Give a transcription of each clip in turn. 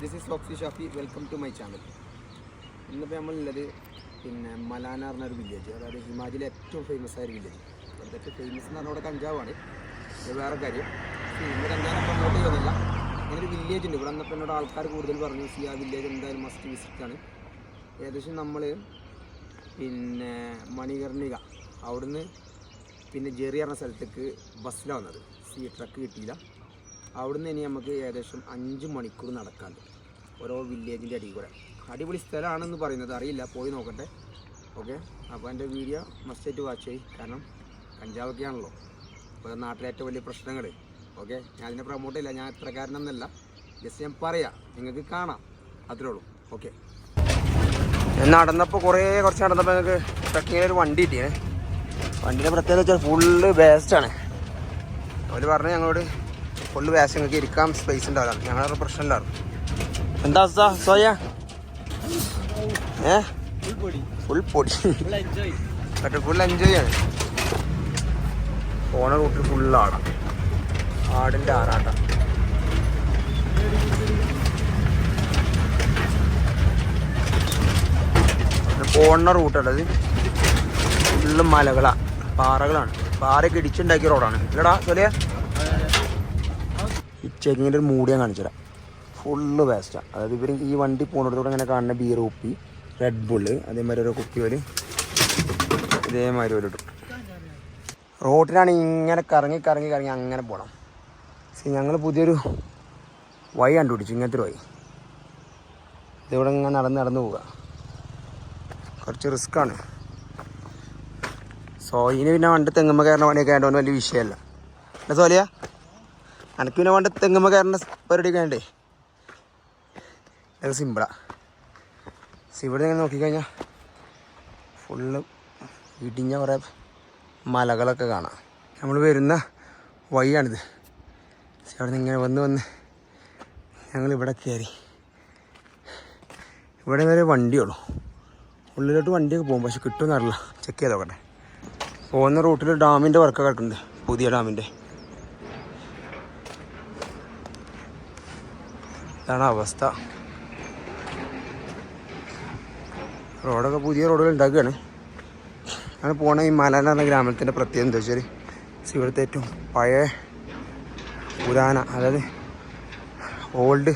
This is oxy Shafi welcome to my channel ഇന്നിപ്പോൾ നമ്മളുള്ളത് പിന്നെ മലാന പറഞ്ഞൊരു വില്ലേജ് അതായത് ഹിമാചലിലെ ഏറ്റവും ഫേമസ് ആയ ഒരു വില്ലേജ് ഏറ്റവും ഫേമസ് എന്ന് പറഞ്ഞാൽ അവിടെ കഞ്ചാവാണ്. ഇത് വേറെ കാര്യം. ഇന്ന് കഞ്ചാവ് പ്രൊമോട്ട് ചെയ്യുന്നില്ല ഇങ്ങനെ ഒരു വില്ലേജ് ഉണ്ട്. ഇവിടെ വന്നപ്പോൾ എന്നോട് ആൾക്കാർ കൂടുതൽ പറഞ്ഞു സി ആ വില്ലേജ് എന്തായാലും മസ്റ്റ് വിസിറ്റ് ആണ് ഏകദേശം നമ്മൾ പിന്നെ മണികർണിക അവിടുന്ന് പിന്നെ ജെറി പറഞ്ഞ സ്ഥലത്തേക്ക് ബസ്സിലാണ് വന്നത്. സി ട്രക്ക് കിട്ടിയില്ല. അവിടുന്ന് ഇനി നമുക്ക് ഏകദേശം അഞ്ച് മണിക്കൂർ നടക്കാണ്ട് ഓരോ വില്ലേജിന്റെ അടിയിൽ കൂടെ. അടിപൊളി സ്ഥലമാണെന്ന് പറയുന്നത് അറിയില്ല. പോയി നോക്കട്ടെ. ഓക്കെ അപ്പോൾ എന്റെ വീഡിയോ മസ്റ്റായിട്ട് വാച്ച് ചെയ്യും. കാരണം കഞ്ചാവൊക്കെ ആണല്ലോ അപ്പോൾ നാട്ടിലെ ഏറ്റവും വലിയ പ്രശ്നങ്ങൾ. ഓക്കെ ഞാൻ അതിനെ പ്രൊമോട്ട് ചെയ്യില്ല. ഞാൻ ഇത്രക്കാരനൊന്നല്ല ജസ്റ്റ് ഞാൻ പറയാം. നിങ്ങൾക്ക് കാണാം. അത്രേ ഉള്ളൂ. ഓക്കെ നടന്നപ്പോൾ കുറേ കുറച്ച് നടന്നപ്പോൾ ഞങ്ങൾക്ക് ട്രക്കിങ്ങിൽ ഒരു വണ്ടി കിട്ടിയേ വണ്ടിയുടെ പ്രത്യേകത വെച്ചാൽ ഫുള്ള് വേസ്റ്റാണ് അവർ പറഞ്ഞു ഞങ്ങളോട് ഫുള്ള് വേസ്റ്റ് ഇരിക്കാം ഇരിക്കാൻ സ്പേസ് ഉണ്ടാവില്ല ഞങ്ങളുടെ ഉണ്ടാവും എന്താ സോയ ഏ? ഫുൾ പൊടി. മറ്റേ ഫുൾ എൻജോയ് ആണ്. പോണ റൂട്ടിൽ ഫുൾ ആടാം. ആടിന്റെ ആറാട്ട. പോണ റൂട്ടുള്ളത് ഫുള്ള് മലകളാണ് പാറകളാണ്. പാറയൊക്കെ ഇടിച്ചുണ്ടാക്കിയ റോഡാണ് ഇല്ലടാ സോലിയ ഈ ചെക്കിങ്ങിന്റെ ഒരു മൂടി ഞാൻ കാണിച്ചു തരാം. ഫുള്ള് വേസ്റ്റാണ് അതായത് ഇവർ ഈ വണ്ടി പോകുന്നിടത്തോടെ ഇങ്ങനെ കാണുന്ന ബിയർ കുപ്പി റെഡ് ബുള്ള് അതേമാതിരി ഓരോ കുപ്പി ഒരു ഇതേമാതിരി ഒരു ഇടും റോട്ടിലാണ് ഇങ്ങനെ കറങ്ങി കറങ്ങി കറങ്ങി അങ്ങനെ പോകണം സി ഞങ്ങൾ പുതിയൊരു വഴി കണ്ടുപിടിച്ചു. ഇങ്ങനത്തെ ഒരു വഴി ഇതിവിടെ ഇങ്ങനെ നടന്ന് നടന്ന് പോവുക. കുറച്ച് റിസ്ക്കാണ് സോയിന് പിന്നെ വണ്ടി തെങ്ങുമ്പോൾ കയറുന്ന പണിയൊക്കെ ആയതുകൊണ്ട് വലിയ വിഷയമല്ല. എന്നാ സോലിയ? എനിക്ക് പിന്നെ വേണ്ട തെങ്ങുമ്മ കയറുന്ന പരിപാടി ആണ്ടേ അത് സിമ്പിളാ ഇവിടെ ഇങ്ങനെ നോക്കിക്കഴിഞ്ഞാൽ ഫുള്ള് ഇടിഞ്ഞ കുറേ മലകളൊക്കെ കാണാം. നമ്മൾ വരുന്ന വഴിയാണിത്. അവിടെ നിന്ന് ഇങ്ങനെ വന്ന് വന്ന് ഞങ്ങൾ ഇവിടെ കയറി. ഇവിടെ വരെ വണ്ടിയുള്ളൂ ഉള്ളിലോട്ട് വണ്ടിയൊക്കെ പോകും. പക്ഷെ കിട്ടുമെന്നറിയില്ല ചെക്ക് ചെയ്ത് നോക്കട്ടെ. പോകുന്ന റൂട്ടിൽ ഡാമിന്റെ വർക്കൊക്കെ കിടക്കുന്നുണ്ട് പുതിയ ഡാമിന്റെ. ഇതാണ് അവസ്ഥ. റോഡൊക്കെ പുതിയ റോഡുകൾ ഉണ്ടാക്കുകയാണ്. അങ്ങനെ പോകണ ഈ മല എന്ന് ഗ്രാമത്തിന്റെ പ്രത്യേകത എന്താ വെച്ചാൽ ഇവിടുത്തെ ഏറ്റവും പഴയ പുരാന അതായത് ഓൾഡ്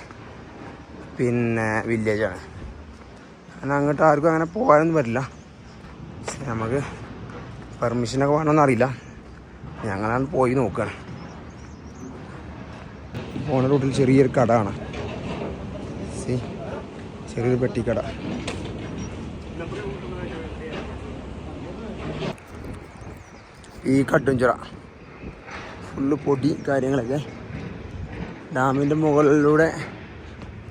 പിന്നെ വില്ലേജാണ് അങ്ങനെ അങ്ങോട്ട് ആർക്കും അങ്ങനെ പോകാനൊന്നും പറ്റില്ല. നമുക്ക് പെർമിഷനൊക്കെ വേണമെന്ന് അറിയില്ല. ഞങ്ങളാണ് പോയി നോക്കുകയാണ് പോണ റൂട്ടിൽ ചെറിയൊരു കട കാണാം. സി ചെറിയൊരു പെട്ടിക്കട. ഈ കട്ടുംചുറ ഫുള്ള് പൊടി കാര്യങ്ങളൊക്കെ ഡാമിന്റെ മുകളിലൂടെ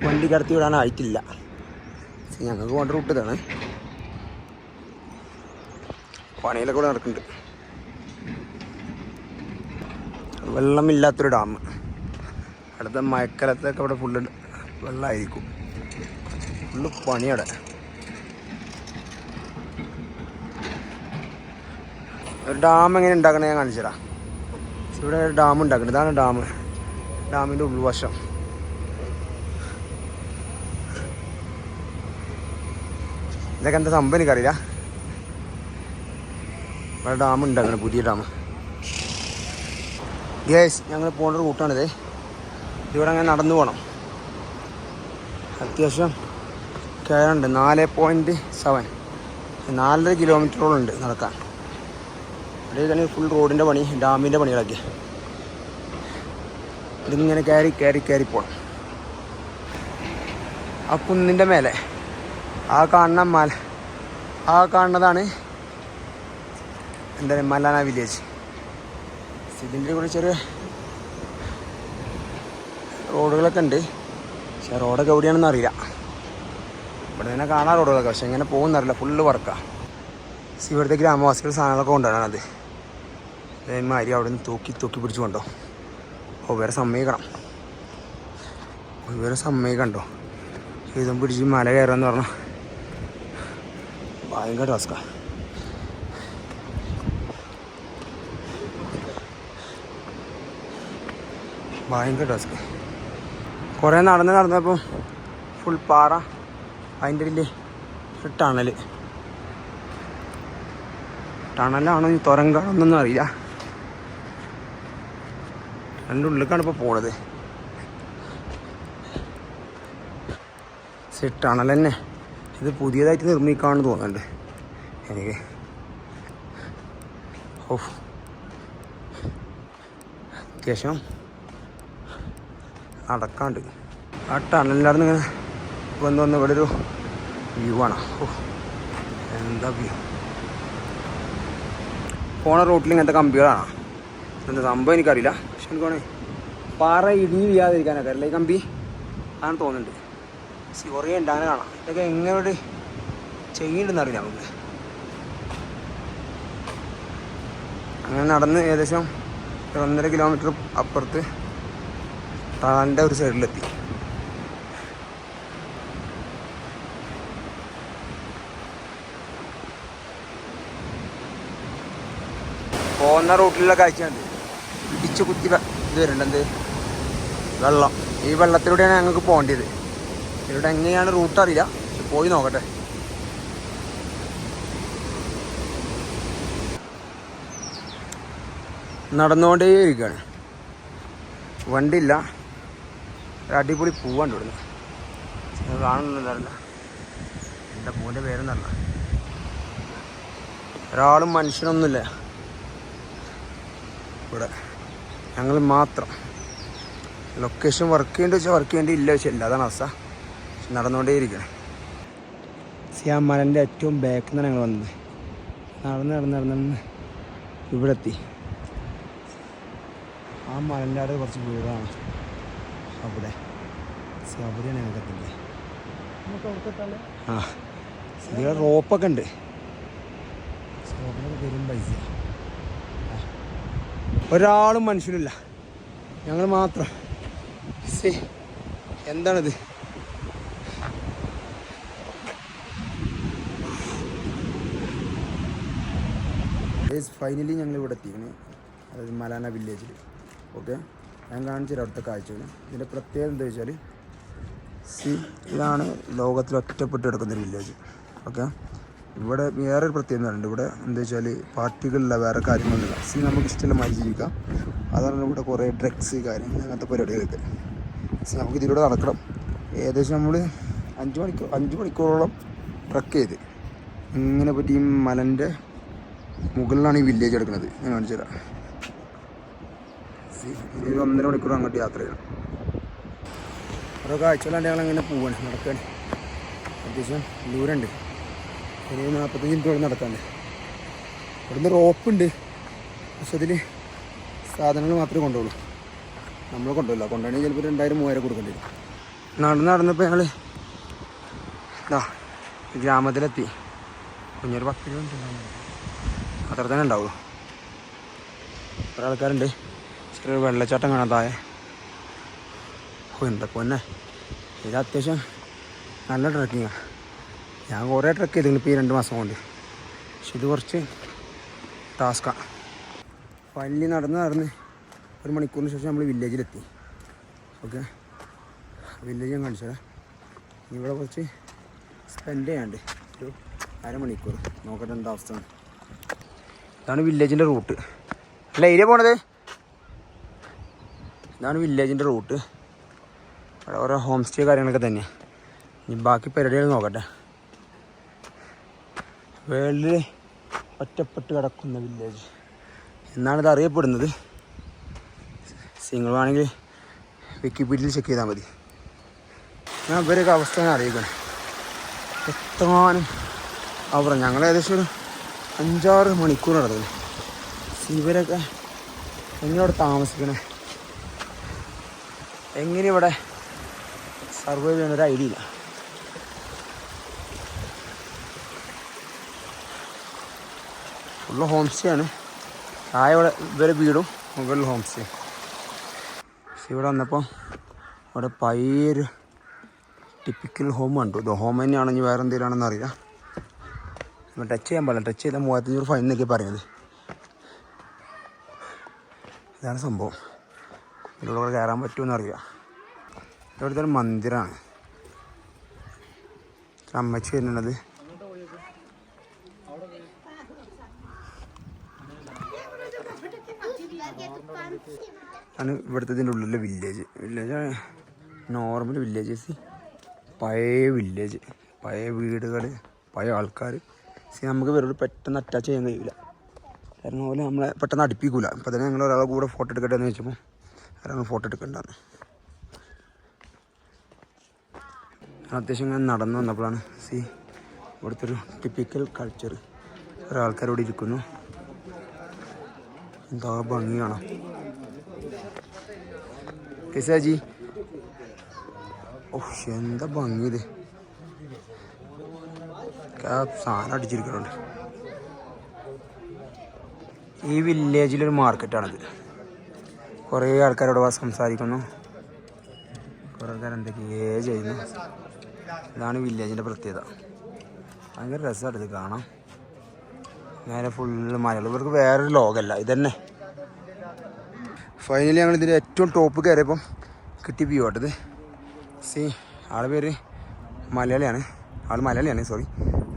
വണ്ടി കടത്തി വിടാനായിട്ടില്ല. ഞങ്ങൾക്ക് പോകേണ്ട റൂട്ട് ഇതാണ്. പണിയിലൊക്കെ കൂടെ നടക്കുന്നുണ്ട്. വെള്ളമില്ലാത്തൊരു ഡാം. അടുത്ത മഴക്കാലത്തൊക്കെ അവിടെ ഫുള്ള് വെള്ളമായിരിക്കും. ഫുള്ള് പണിയവിടെ ഒരു ഡാം എങ്ങനെ ഉണ്ടാക്കണേ ഞാൻ കാണിച്ചു ഇവിടെ ഒരു ഡാം ഉണ്ടാക്കുന്നത് ഇതാണ് ഡാം. ഡാമിന്റെ ഉൾവശം. ഇതൊക്കെ എന്താ സംഭവം എനിക്കറിയില്ല. ഇവിടെ ഡാം ഉണ്ടാക്കണം പുതിയ ഡാം. ഗ്യാസ് ഞങ്ങൾ പോകേണ്ട റൂട്ടാണിത്. ഇവിടെ അങ്ങനെ നടന്നു പോകണം അത്യാവശ്യം കയറുണ്ട് നാല് പോയിന്റ് സെവൻ നാലര കിലോമീറ്ററോളം ഉണ്ട് നടക്കാൻ. അവിടെയൊക്കെയാണ് ഫുൾ റോഡിന്റെ പണി ഡാമിന്റെ പണികളൊക്കെ. ഇതിങ്ങനെ കയറി കയറി കയറി പോകണം ആ കുന്നിന്റെ മേലെ ആ കാണുന്ന മല ആ കാണുന്നതാണ് എന്താ മലാന വില്ലേജ് ഇതിന്റെ കൂടെ ചെറിയ റോഡുകളൊക്കെ ഉണ്ട്. പക്ഷെ റോഡൊക്കെ എവിടെയാണെന്ന് അറിയില്ല. ഇവിടെ തന്നെ കാണാൻ റോഡുകളൊക്കെ പക്ഷെ ഇങ്ങനെ പോകുന്നറിയില്ല ഫുള്ള് വർക്കാണ് ഇവിടുത്തെ ഗ്രാമവാസികൾ സാധനങ്ങളൊക്കെ കൊണ്ടുവരണം അത് അതേമാതിരി അവിടെ നിന്ന് തൂക്കി തൂക്കി പിടിച്ച് കൊണ്ടോ. ഓ വേറെ സമ്മതിക്കണം. ഇവരെ സമ്മതിക്കണ്ടോ ഇതും പിടിച്ച് മല കയറാന്ന് പറഞ്ഞാൽ ഭയങ്കര ടാസ്കാ ഭയങ്കര ടാസ്ക് കുറേ നടന്ന് നടന്നപ്പോൾ ഫുൾ പാറ. അതിന്റെ ഇടയിൽ ഒരു ടണൽ ടണലാണോ ഈ തുരങ്കാണെന്നൊന്നും അറിയില്ല. അതിന്റെ ഉള്ളിലേക്കാണ് ഇപ്പോൾ പോണത്. ടണൽ തന്നെ ഇത് പുതിയതായിട്ട് നിർമ്മിക്കാണെന്ന് തോന്നുന്നുണ്ട്. എനിക്ക്. ഓ അത്യാവശ്യം നടക്കാണ്ട്. ആ ടണലിന്റെ അവിടെ നിന്ന് ഇങ്ങനെ വന്ന് വന്ന് ഇവിടെ ഒരു വ്യൂ ആണ്. എന്താ വ്യൂ? പോണ റോട്ടിൽ ഇങ്ങനത്തെ കമ്പികളാണ്? എന്താ സംഭവം എനിക്കറിയില്ല. പക്ഷെ എനിക്കാണ് പാറ ഇടിഞ്ഞ് വീഴാതിരിക്കാനൊക്കെ അല്ലേ കമ്പി? അതാണ് തോന്നുന്നുണ്ട്. സി കുറേ ഉണ്ട് അങ്ങനെ കാണാം. ഇതൊക്കെ എങ്ങനോട് ചെയ്യുന്നുണ്ടെന്ന് അറിയില്ല നമുക്ക്. അങ്ങനെ നടന്ന് ഏകദേശം ഒന്നര കിലോമീറ്റർ അപ്പുറത്ത് താന്റെ ഒരു സൈഡിലെത്തി പോകുന്ന റൂട്ടിലുള്ള കാഴ്ചയുണ്ട് ഇടിച്ചു കുത്തി ഇത് വരുന്നുണ്ട് വെള്ളം. ഈ വെള്ളത്തിലൂടെയാണ് ഞങ്ങൾക്ക് പോകേണ്ടത്. ഇവിടെ എങ്ങനെയാണ് റൂട്ട് അറിയില്ല. പക്ഷെ പോയി നോക്കട്ടെ. നടന്നുകൊണ്ടേ ഇരിക്കുകയാണ്. വണ്ടിയില്ല. അടിപൊളി പൂവാണ്ട് ഇവിടുന്ന്. കാണുന്നില്ല എന്റെ പൂവിന്റെ പേരെന്നല്ല ഒരാളും മനുഷ്യനൊന്നുമില്ല. ഇവിടെ ഞങ്ങൾ മാത്രം. ലൊക്കേഷൻ വർക്ക് ചെയ്യേണ്ടി വെച്ചാൽ വർക്ക് ചെയ്യേണ്ടി ഇല്ല വെച്ചാൽ ഇല്ല. അതാണ് അവസ്ഥ. നടന്നുകൊണ്ടേയിരിക്കണം. നടന്നുകൊണ്ടേ ഇരിക്കണേ സിയാ മലന്റെ ഏറ്റവും ബാക്കിൽ നിന്നാണ് ഞങ്ങൾ വന്നത്. നടന്ന് നടന്ന് നടന്ന് ഇവിടെ എത്തി ആ മലന്റെ അവിടെ കുറച്ച് വീടാണ്. അവിടെ. സി, അവിടെയാണ് ഞങ്ങൾക്ക് എത്തിയത്. ആ. ഇവിടെ റോപ്പൊക്കെ ഉണ്ട്. റോപ്പിനൊക്കെ വരും പൈസ. ആ. ഒരാളും മനുഷ്യനില്ല. ഞങ്ങൾ മാത്രം. സി എന്താണിത്? ഫൈനലി ഞങ്ങൾ ഇവിടെ എത്തിക്കണേ. അതായത് മലാന വില്ലേജിൽ ഓക്കെ ഞാൻ കാണിച്ചു അവിടുത്തെ കാഴ്ചകൾ ഇതിന്റെ പ്രത്യേകത എന്താ വെച്ചാൽ സി ഇതാണ് ലോകത്തിൽ ഒറ്റപ്പെട്ട് കിടക്കുന്നൊരു വില്ലേജ് ഓക്കെ ഇവിടെ വേറെ ഒരു പ്രത്യേകത ഉണ്ട് ഇവിടെ എന്താ വെച്ചാൽ പാർട്ടികളില്ല വേറെ കാര്യങ്ങളില്ല. സി നമുക്ക് ഇഷ്ടമുള്ള മാതിരി ജീവിക്കാം. അതാണ് ഇവിടെ കുറേ ഡ്രഗ്സ് കാര്യങ്ങൾ അങ്ങനത്തെ പരിപാടികളൊക്കെ. സി നമുക്ക് ഇതിലൂടെ നടക്കണം. ഏകദേശം നമ്മൾ അഞ്ച് മണിക്കൂർ അഞ്ച് മണിക്കൂറോളം ട്രക്ക് ചെയ്ത് ഇങ്ങനെ പറ്റി ഈ മലന്റെ മുകളിലാണ് ഈ വില്ലേജ് എടുക്കുന്നത് ഞാൻ കാണിച്ചു തരാം. ഒരു ഒന്നര മണിക്കൂർ അങ്ങോട്ട് യാത്ര ചെയ്യണം. ഓരോ കാഴ്ചകളാണ്ട് ഞങ്ങൾ അങ്ങനെ പോവാണ് നടക്കാൻ അത്യാവശ്യം ദൂരമുണ്ട്. ഒരു നാൽപ്പത്തഞ്ച് മിനിറ്റ് വേണം നടക്കാൻ ഇവിടുന്ന് റോപ്പുണ്ട്. പക്ഷെ അതിൽ സാധനങ്ങൾ മാത്രമേ കൊണ്ടുപോകുള്ളൂ നമ്മൾ കൊണ്ടുപോകില്ല കൊണ്ടുപോകണമെങ്കിൽ ചിലപ്പോൾ രണ്ടായിരം മൂവായിരം കൊടുക്കേണ്ടി വരും. നടന്ന് നടന്നപ്പോൾ ഞങ്ങൾ ഇതാ ഗ്രാമത്തിലെത്തി. കുഞ്ഞൊരു പത്ത് ഉണ്ടാവും. അത്ര തന്നെ ഉണ്ടാവുള്ളൂ. കുറേ ആൾക്കാരുണ്ട്. ചെറിയൊരു വെള്ളച്ചാട്ടം കാണാൻ താഴെ. എന്താ പൊന്നെ. ഇത് അത്യാവശ്യം നല്ല ട്രക്കിങ്ങാണ് ഞാൻ കുറേ ട്രക്ക് ചെയ്തിട്ടുണ്ട് ഇപ്പോൾ ഈ രണ്ട് മാസം കൊണ്ട്. പക്ഷെ ഇത് കുറച്ച് ടാസ്ക്കാണ് പള്ളി നടന്ന് നടന്ന് ഒരു മണിക്കൂറിന് ശേഷം നമ്മൾ വില്ലേജിലെത്തി ഓക്കെ വില്ലേജ് ഞാൻ കാണിച്ചത് ഇവിടെ കുറച്ച് സ്പെൻഡ് ചെയ്യാണ്ട് ഒരു അരമണിക്കൂർ. നോക്കട്ടെ എന്താ അവസ്ഥ. ഇതാണ് വില്ലേജിന്റെ റൂട്ട് അല്ല ഏരിയ പോണത്? ഇതാണ് വില്ലേജിന്റെ റൂട്ട് അവിടെ ഓരോ ഹോം സ്റ്റേ കാര്യങ്ങളൊക്കെ തന്നെ ഇനി ബാക്കി പരിപാടികൾ നോക്കട്ടെ. വേൾഡിൽ ഒറ്റപ്പെട്ട് കിടക്കുന്ന വില്ലേജ് എന്നാണ് ഇത് അറിയപ്പെടുന്നത് സിംഗിളാണെങ്കിൽ വിക്കിപീഡിയയിൽ ചെക്ക് ചെയ്താൽ മതി. ഞാൻ ഇവരൊക്കെ അവസ്ഥ ഞാൻ അറിയിക്കണം. എത്രമാനം അവിടെ ഞങ്ങൾ ഏകദേശം ഒരു അഞ്ചാറ് മണിക്കൂർ നടന്നു ഇവരൊക്കെ എങ്ങനെയവിടെ താമസിക്കണേ? എങ്ങനെ ഇവിടെ സർവൈവ് ചെയ്യുന്ന ഒരു ഐഡിയ ഇല്ല. ഫുള്ള് ഹോം സ്റ്റേ ആണ്. താഴെ ഇവരെ വീടും മുകളിൽ ഹോം സ്റ്റേ പക്ഷെ ഇവിടെ വന്നപ്പോൾ അവിടെ പയ്യര് ടിപ്പിക്കൽ ഹോം കണ്ടു. ഇത് ഹോം തന്നെയാണെങ്കിൽ വേറെ എന്തെങ്കിലുമാണെന്ന് അറിയാം നമ്മൾ ടച്ച് ചെയ്യാൻ പാടില്ല. ടച്ച് ചെയ്താൽ മൂവായിരത്തഞ്ഞൂറ് ഫൈൻ എന്നൊക്കെ പറയുന്നത്. ഇതാണ് സംഭവം. ഇതിലൂടെ കയറാൻ പറ്റുമെന്ന് അറിയാം ഇവിടുത്തെ ഒരു മന്ദിരമാണ് അമ്മച്ചി വരുന്നത് ആണ് ഇവിടുത്തെ ഇതിന്റെ ഉള്ളിലെ വില്ലേജ് വില്ലേജ് നോർമൽ വില്ലേജസ് പഴയ വില്ലേജ് പഴയ വീടുകൾ പഴയ ആൾക്കാർ സി നമുക്ക് ഇവരോട് പെട്ടെന്ന് അറ്റാച്ച് ചെയ്യാൻ കഴിയില്ല കാരണം പോലെ നമ്മളെ പെട്ടെന്ന് അടുപ്പിക്കൂല. ഇപ്പം തന്നെ ഞങ്ങൾ ഒരാളെ കൂടെ ഫോട്ടോ എടുക്കട്ടെ എന്ന് വെച്ചപ്പോൾ ഒരാൾ ഫോട്ടോ എടുക്കണ്ടെന്ന്. അത്യാവശ്യം ഇങ്ങനെ നടന്നു വന്നപ്പോഴാണ് സി ഇവിടുത്തെ ഒരു ടിപ്പിക്കൽ കൾച്ചർ ഒരാൾക്കാരോട് ഇരിക്കുന്നു. എന്താ ഭംഗി കാണാം കേസാജി ഓ എന്താ ഭംഗി ഇത്. സാധനം ഈ വില്ലേജിലൊരു മാർക്കറ്റാണിത് കുറേ ആൾക്കാരോട് സംസാരിക്കുന്നു. കുറേ ആൾക്കാർ എന്തൊക്കെയേ ചെയ്യുന്നു. ഇതാണ് വില്ലേജിന്റെ പ്രത്യേകത. ഭയങ്കര രസമാണ് ഇത് കാണാം നേരെ ഫുള്ള് മലകൾ ഇവർക്ക് വേറൊരു ലോകമല്ല. ഇതന്നെ. ഫൈനലി ഞങ്ങൾ ഇതിന്റെ ഏറ്റവും ടോപ്പ് കയറിയപ്പം കിട്ടി വ്യൂ ആട്ടത് സി ആളെ പേര് മലയാളിയാണ്. ആൾ മലയാളിയാണ് സോറി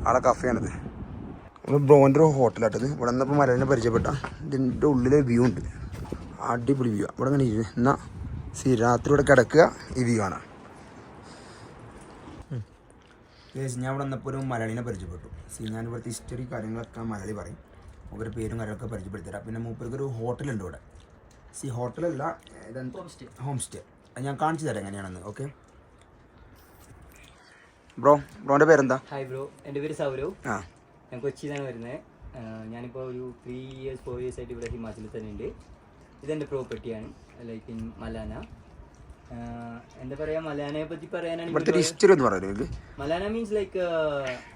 ആളെ കഫയാണിത് നമ്മൾ ബ്രോന്റെ ഒരു ഹോട്ടലാട്ടത് ഇവിടെ നിന്നപ്പോൾ മലയാളിനെ പരിചയപ്പെട്ട. ഇതിന്റെ ഉള്ളിലെ വ്യൂ ഉണ്ട്. അടിപൊളി വ്യൂ ഇവിടെ ഇങ്ങനെ ഇരുന്ന്. എന്നാൽ സി രാത്രി ഇവിടെ കിടക്കുക. ഈ വ്യൂ ആണ്. ഞാൻ ഇവിടെ വന്നപ്പോൾ ഒരു മലയാളിനെ പരിചയപ്പെട്ടു. സി ഞാൻ ഇവിടുത്തെ ഹിസ്റ്ററി കാര്യങ്ങളൊക്കെ മലയാളി പറയും. അവരുടെ പേരും കാര്യങ്ങളൊക്കെ പരിചയപ്പെടുത്തിത്തരാം പിന്നെ മൂപ്പർക്ക് ഒരു ഹോട്ടലുണ്ട് ഇവിടെ. സി ഹോട്ടലല്ല ഹോം സ്റ്റേ അത് ഞാൻ കാണിച്ചു തരാം എങ്ങനെയാണെന്ന് ഓക്കെ ബ്രോ ബ്രോന്റെ പേരെന്താ? ഹായ് ബ്രോ എന്റെ പേര് സൗരവ്. ആ. ഞാൻ കൊച്ചിയിലാണ് വരുന്നത് ഞാനിപ്പോൾ ഒരു ത്രീ ഇയേഴ്സ് ഫോർ ഇയേഴ്സ് ആയിട്ട് ഇവിടെ ഹിമാചലിൽ തന്നെ ഉണ്ട്. ഇതെന്റെ പ്രോപ്പർട്ടിയാണ് ലൈക്ക് ഇൻ മലാന എന്താ പറയാ മലാനയെ പറ്റി ഇവിടുത്തെ ഒരു പറയാനാണെങ്കിൽ ഹിസ്റ്ററി ഒന്ന് പറയുന്നത് മലാന മീൻസ് ലൈക്ക്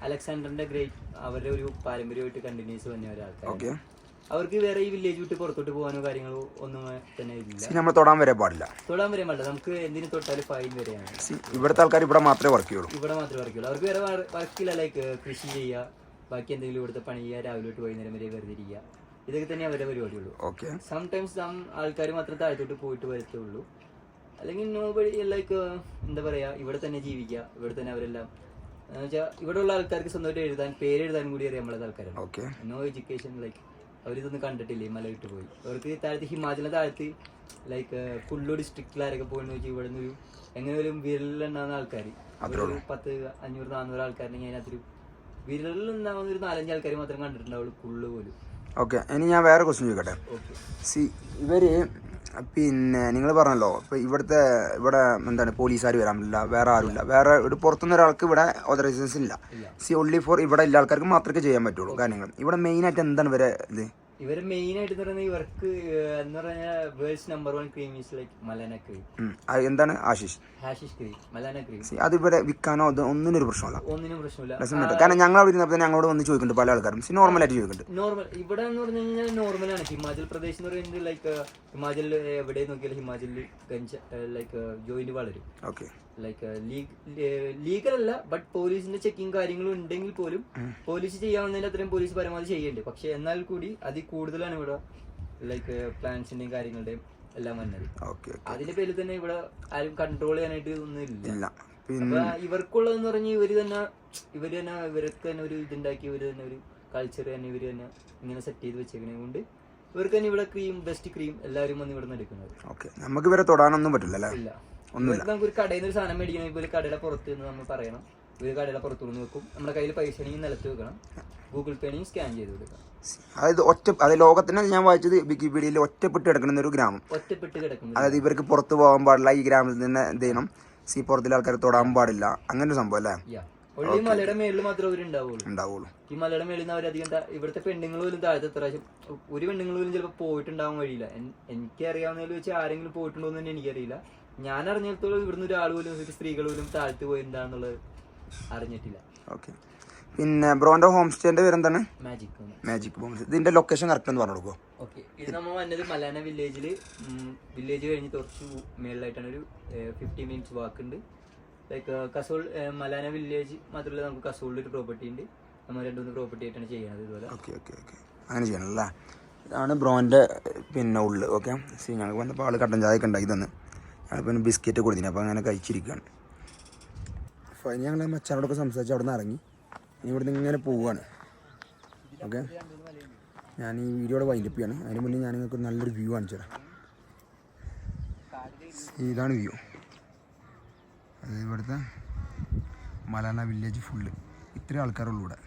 അലക്സാണ്ടറിന്റെ ഗ്രേറ്റ് അവരുടെ ഒരു പാരമ്പര്യമായിട്ട് കണ്ടിന്യൂസ് വന്ന ഒരാൾക്കാർ അവർക്ക് വേറെ ഈ വില്ലേജ് വിട്ട് പുറത്തോട്ട് പോകാനോ കാര്യങ്ങളോ ഒന്നും തന്നെ ഇല്ല. നമ്മൾ തൊടാൻ വരെ പാടില്ല. തൊടാൻ വരെ പാടില്ല. നമുക്ക് എന്തിനു തൊട്ടാലും ഫൈൻ വരെയാണ്. ഇവിടുത്തെ ആൾക്കാർ ഇവിടെ മാത്രമേ വർക്ക് ചെയ്യുള്ളൂ. ഇവിടെ മാത്രമേ വർക്കുള്ളൂ അവർക്ക് വേറെ വർക്കില്ല ലൈക്ക് കൃഷി ചെയ്യുക ബാക്കി എന്തെങ്കിലും ഇവിടുത്തെ പണി ചെയ്യുക രാവിലെ തൊട്ട് വൈകുന്നേരം വരെ വെറുതെ ഇരിക്കുക ഇതൊക്കെ തന്നെ അവരുടെ പരിപാടിയുള്ളൂ ഓക്കെ സംടൈംസ് സം ആൾക്കാർ മാത്രമേ താഴത്തോട്ട് പോയിട്ട് വരത്തുള്ളൂ. അല്ലെങ്കിൽ നോബഡി ലൈക്ക് എന്താ പറയാ ഇവിടെ തന്നെ ജീവിക്കുക ഇവിടെ തന്നെ അവരെല്ലാം. വെച്ചാൽ ഇവിടെ ഉള്ള ആൾക്കാർക്ക് സ്വന്തമായിട്ട് എഴുതാൻ പേര് എഴുതാൻ കൂടി അറിയാം നമ്മളെ ആൾക്കാരാണ്. ഓക്കെ നോ എഡ്യൂക്കേഷൻ ലൈക്ക് അവരിതൊന്നും കണ്ടിട്ടില്ല മല വിട്ട് പോയി. അവർക്ക് താഴത്ത് ഹിമാചല താഴത്ത് ലൈക്ക് കുള്ളു ഡിസ്ട്രിക്റ്റിലാരൊക്കെ പോയെന്ന് വെച്ചാൽ ഇവിടെ നിന്ന് ഒരു എങ്ങനെ ഒരു വിരലിലുണ്ടാകുന്ന ആൾക്കാർ ഒരു പത്ത് അഞ്ഞൂറ് നാനൂറ് ആൾക്കാരുണ്ടെങ്കിൽ അതിനകത്തൊരു വിരലിൽ ഉണ്ടാകുന്ന ഒരു നാലഞ്ച് ആൾക്കാർ മാത്രം കണ്ടിട്ടുണ്ടാവുള്ളൂ കുള്ളു പോലും. ഓക്കെ ഇനി ഞാൻ വേറെ ക്വസ്റ്റ്യൻ ചോദിക്കട്ടെ? ഓക്കെ സി ഇവർ പിന്നെ നിങ്ങൾ പറഞ്ഞല്ലോ ഇപ്പോൾ ഇവിടുത്തെ ഇവിടെ എന്താണ് പോലീസുകാർ വരാൻ പറ്റില്ല വേറെ ആരുമില്ല. വേറെ ഒരു പുറത്തുനിന്ന് ഒരാൾക്ക് ഇവിടെ ഓതറൈസേഷൻ ഇല്ല. സി ഓൺലി ഫോർ ഇവിടെ ഉള്ള ആൾക്കാർക്ക് മാത്രമേ ചെയ്യാൻ പറ്റുള്ളൂ കാര്യങ്ങൾ. ഇവിടെ മെയിനായിട്ട് എന്താണ് വരെ ഇത്? ഇവർ മെയിൻ ആയിട്ട് പറയുന്നത് ഇവർക്ക് എന്ന് പറഞ്ഞാൽ world's number one cream is like Malana cream എന്താണ്? Hashish. Hashish cream Malana cream അത് ഇവിടെ വിൽക്കാനോ അത് ഒന്നിനും ഒരു പ്രശ്നമല്ല ഒന്നിനും പ്രശ്നമില്ല കാരണം ഞങ്ങൾ അവിടെ ഇരുന്നപ്പോൾ ഞങ്ങളോട് വന്ന് ചോദിക്കുന്നുണ്ട് പല ആൾക്കാരും. നോർമൽ ആയിട്ട് ചോദിക്കുന്നുണ്ട്. നോർമൽ ഇവിടെ എന്ന് പറഞ്ഞു കഴിഞ്ഞാൽ നോർമലാണ് ഹിമാചൽ പ്രദേശ് എന്ന് പറയുന്നത് ലൈക്ക് ഹിമാചലിൽ എവിടെ നോക്കിയാലും ഹിമാചലിൽ ഗഞ്ച ലൈക്ക് ജോയിന്റ് വളരും. ഓക്കെ. ലൈക്ക് ലീഗൽ അല്ല ബട്ട് പോലീസിന്റെ ചെക്കിങ് കാര്യങ്ങളും ഉണ്ടെങ്കിൽ പോലും പോലീസ് ചെയ്യാവുന്നതിന്റെ അത്രയും പോലീസ് പരമാവധി ചെയ്യണ്ട്. പക്ഷെ എന്നാൽ കൂടി അതിൽ കൂടുതലാണ് ഇവിടെ ലൈക്ക് പ്ലാൻസിന്റെയും കാര്യങ്ങളുടെയും എല്ലാം വന്നത്. അതിന്റെ പേരിൽ തന്നെ ഇവിടെ ആരും കൺട്രോൾ ചെയ്യാനായിട്ട് ഒന്നും ഇല്ല. ഇവർക്കുള്ളതെന്ന് പറഞ്ഞാൽ ഇവർ തന്നെ ഇവർ തന്നെ ഇവർക്ക് തന്നെ ഒരു ഇതുണ്ടാക്കി ഇവർ തന്നെ ഒരു കൾച്ചർ തന്നെ ഇവർ തന്നെ ഇങ്ങനെ സെറ്റ് ചെയ്ത് വെച്ചേക്കണേ. കൊണ്ട് ഇവർക്ക് തന്നെ ഇവിടെ ക്രീം ബെസ്റ്റ് ക്രീം എല്ലാവരും വന്ന് ഇവിടെ നിന്ന് എടുക്കുന്നത്. ഓക്കെ നമുക്ക് ഇവരെ തൊടാനൊന്നും പറ്റില്ല ഇല്ല. നമുക്ക് ഒരു കടയിൽ നിന്ന് ഒരു സാധനം മേടിക്കണമെങ്കിൽ ഒരു കടയുടെ പുറത്ത് നിന്ന് നമ്മൾ പറയണം. ഒരു കടയുടെ പുറത്തു നിന്ന് വെക്കും. നമ്മുടെ കയ്യിൽ പൈസ ആണെങ്കിൽ നിലത്ത് വെക്കണം. ഗൂഗിൾ പേ ആണെങ്കിൽ സ്കാൻ ചെയ്ത് കൊടുക്കണം. അതായത് ഒറ്റ അതായത് ലോകത്തിന് ഞാൻ വായിച്ചത് വിക്കിപീഡിയയിൽ ഒറ്റപ്പെട്ട് കിടക്കുന്ന ഒരു ഗ്രാമം. ഒറ്റപ്പെട്ട് കിടക്കുന്നത്. അതായത് ഇവർക്ക് പുറത്ത് പോകാൻ പാടില്ല ഈ ഗ്രാമത്തിൽ നിന്ന് എന്ത് ചെയ്യണം? സി പുറത്തിലെ ആൾക്കാർ തൊടാൻ പാടില്ല. അങ്ങനെ ഒരു സംഭവം അല്ലേ? ഉള്ളി മലയുടെ മേളിൽ മാത്രമേ അവരുണ്ടാവുള്ളൂ ഉണ്ടാവുള്ളൂ. ഈ മലയുടെ മേളിൽ നിന്ന് അവരധികം ഇവിടുത്തെ പെണ്ണുങ്ങൾ പോലും താഴത്തെ പ്രാവശ്യം ഒരു പെണ്ണുങ്ങൾ പോലും ചിലപ്പോൾ പോയിട്ടുണ്ടാവാൻ കഴിയില്ല. എനിക്ക് അറിയാവുന്നതിൽ വെച്ച് ആരെങ്കിലും പോയിട്ടുണ്ടോ എന്ന് തന്നെ എനിക്കറിയില്ല. ഞാൻ അറിഞ്ഞിടത്തോളം ഇവിടുന്ന് ഒരാൾ പോലും ഒരു സ്ത്രീകൾ പോലും താഴ്ത്തു പോയി എന്താണെന്നുള്ളത് അറിഞ്ഞിട്ടില്ല. ഓക്കെ. പിന്നെ ബ്രോന്റെ ഹോം സ്റ്റേന്റെ പേരെന്താണ് മാജിക് മാജിക് സ്റ്റേ ഇതിന്റെ ലൊക്കേഷൻ കറക്റ്റ് എന്ന് പറഞ്ഞു കൊടുക്കോ ഓക്കെ. ഇത് നമ്മൾ വന്നത് മലാന വില്ലേജിൽ വില്ലേജ് കഴിഞ്ഞ് കുറച്ച് മേളിലായിട്ടാണ് ഒരു ഫിഫ്റ്റി മിനിറ്റ്സ് വാക്ക് ഉണ്ട്. ലൈക്ക് കസോൾ മലാന വില്ലേജ് മാത്രമല്ല നമുക്ക് കസോളിൽ ഒരു പ്രോപ്പർട്ടി ഉണ്ട്. നമ്മൾ രണ്ടു മൂന്ന് പ്രോപ്പർട്ടി ആയിട്ടാണ് ചെയ്യുന്നത് ഇതുപോലെ. Okay okay okay. അങ്ങനെ ചെയ്യണം അല്ലേ ഇതാണ് ബ്രോന്റെ പിന്നെ ഉള്ളു ഓക്കെ? സീ ഞങ്ങൾക്ക് വന്നപ്പോൾ ആൾ കട്ടൻ ചായ ഒക്കെ ഉണ്ടാക്കി തന്ന്. ഞങ്ങളിപ്പോൾ ബിസ്ക്കറ്റ് കൊടുത്തിന്. അപ്പോൾ അങ്ങനെ കഴിച്ചിരിക്കുകയാണ് അപ്പോൾ ഞങ്ങൾ മച്ചാനോടൊക്കെ സംസാരിച്ച് അവിടെ നിന്ന് ഇറങ്ങി. ഇനി ഇവിടെ നിന്ന് ഇങ്ങനെ പോവുകയാണ് ഓക്കെ? ഞാൻ ഈ വീഡിയോയുടെ വൈൻഡപ്പ് ചെയ്യാണ്. അതിന് മുന്നേ ഞാൻ നിങ്ങൾക്ക് നല്ലൊരു വ്യൂ കാണിച്ചു തരാം. ഇതാണ് വ്യൂ അത് ഇവിടുത്തെ മലാന വില്ലേജ് ഫുള്ള് ഇത്രയും ആൾക്കാരുള്ളൂ ഇവിടെ.